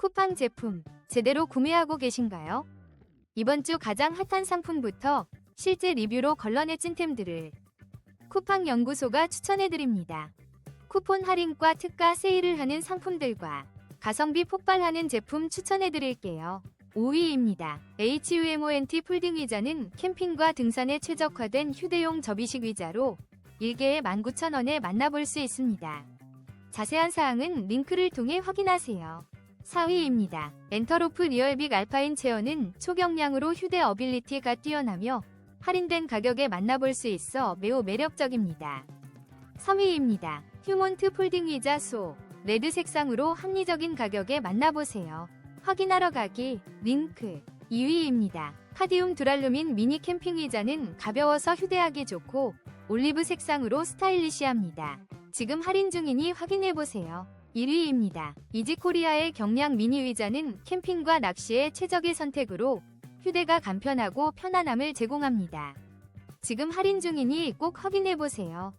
쿠팡 제품 제대로 구매하고 계신가요? 이번 주 가장 핫한 상품부터 실제 리뷰로 걸러내 찐템들을 쿠팡 연구소가 추천해드립니다. 쿠폰 할인과 특가 세일을 하는 상품들과 가성비 폭발하는 제품 추천해드릴게요. 5위입니다. HUMONT 폴딩 의자는 캠핑과 등산에 최적화된 휴대용 접이식 의자로 1개에 19,000원에 만나볼 수 있습니다. 자세한 사항은 링크를 통해 확인하세요. 4위입니다. 엔터로프 리얼빅 알파인 체어는 초경량으로 휴대 어빌리티가 뛰어나며 할인된 가격에 만나볼 수 있어 매우 매력적입니다. 3위입니다. 휴몬트 폴딩 의자 소 레드 색상으로 합리적인 가격에 만나보세요. 확인하러 가기 링크 2위입니다. 카디움 두랄루민 미니 캠핑 의자는 가벼워서 휴대하기 좋고 올리브 색상으로 스타일리시합니다. 지금 할인 중이니 확인해보세요. 1위입니다. 이지코리아의 경량 미니 의자는 캠핑과 낚시에 최적의 선택으로 휴대가 간편하고 편안함을 제공합니다. 지금 할인 중이니 꼭 확인해보세요.